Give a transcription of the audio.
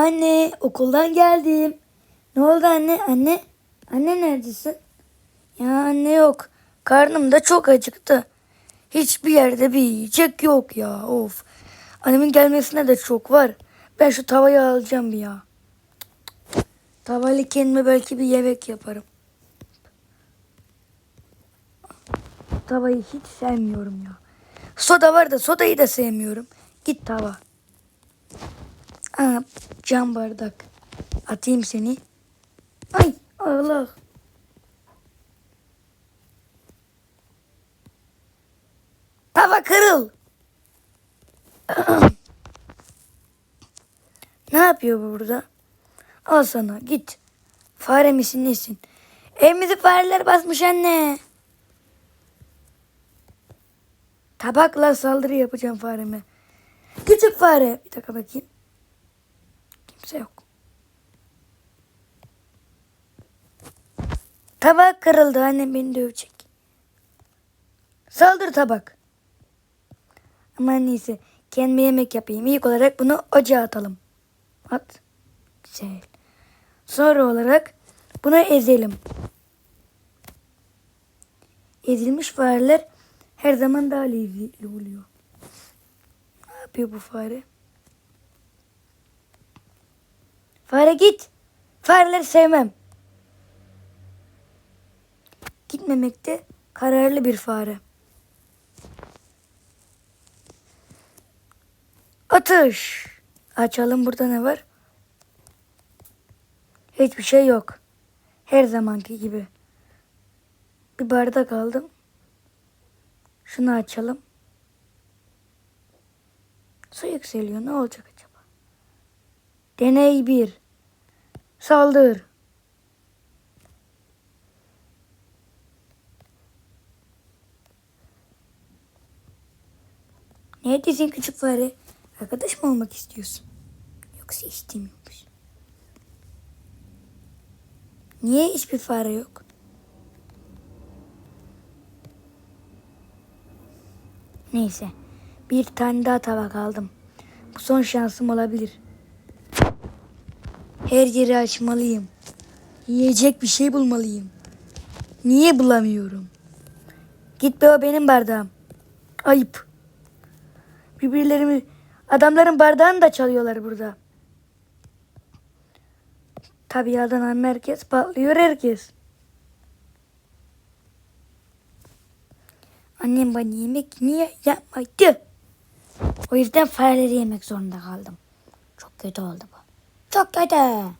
Anne okuldan geldim. Ne oldu anne? Anne? Anne neredesin? Ya anne yok. Karnım da çok acıktı. Hiçbir yerde bir yiyecek yok ya. Of. Annemin gelmesine de çok var. Ben şu tavayı alacağım bir ya. Tavayla kendime belki bir yemek yaparım. Tavayı hiç sevmiyorum ya. Soda var da sodayı da sevmiyorum. Git tava. Aa, cam bardak. Atayım seni. Ay Allah. Tava kırıl. ne yapıyor bu burada? Al sana git. Fare misin nesin? Evimizi fareler basmış anne. Tabakla saldırı yapacağım fareme. Küçük fare. Bir dakika bakayım. Kimse yok. Tabak kırıldı. Annem beni dövecek. Saldır tabak. Aman neyse. Kendime yemek yapayım. İlk olarak bunu ocağa atalım. At. Güzel. Sonra olarak bunu ezelim. Ezilmiş fareler her zaman daha lezzetli oluyor. Ne yapıyor bu fare? Fare git. Fareleri sevmem. Gitmemekte kararlı bir fare. Atış. Açalım burada ne var? Hiçbir şey yok. Her zamanki gibi. Bir bardak aldım. Şunu açalım. Su yükseliyor. Ne olacak acaba? Deney 1. Saldır. Neredesin küçük fare? Arkadaş mı olmak istiyorsun? Yoksa istemiyormuş. Niye hiçbir fare yok? Neyse. Bir tane daha tabak aldım. Bu son şansım olabilir. Her yeri açmalıyım. Yiyecek bir şey bulmalıyım. Niye bulamıyorum? Git be o benim bardağım. Ayıp. Birbirlerimi, adamların bardağını da çalıyorlar burada. Tabii Adana merkez patlıyor herkes. Annem bana yemek niye yapmadı? O yüzden fareleri yemek zorunda kaldım. Çok kötü oldu bu. Çok kötü.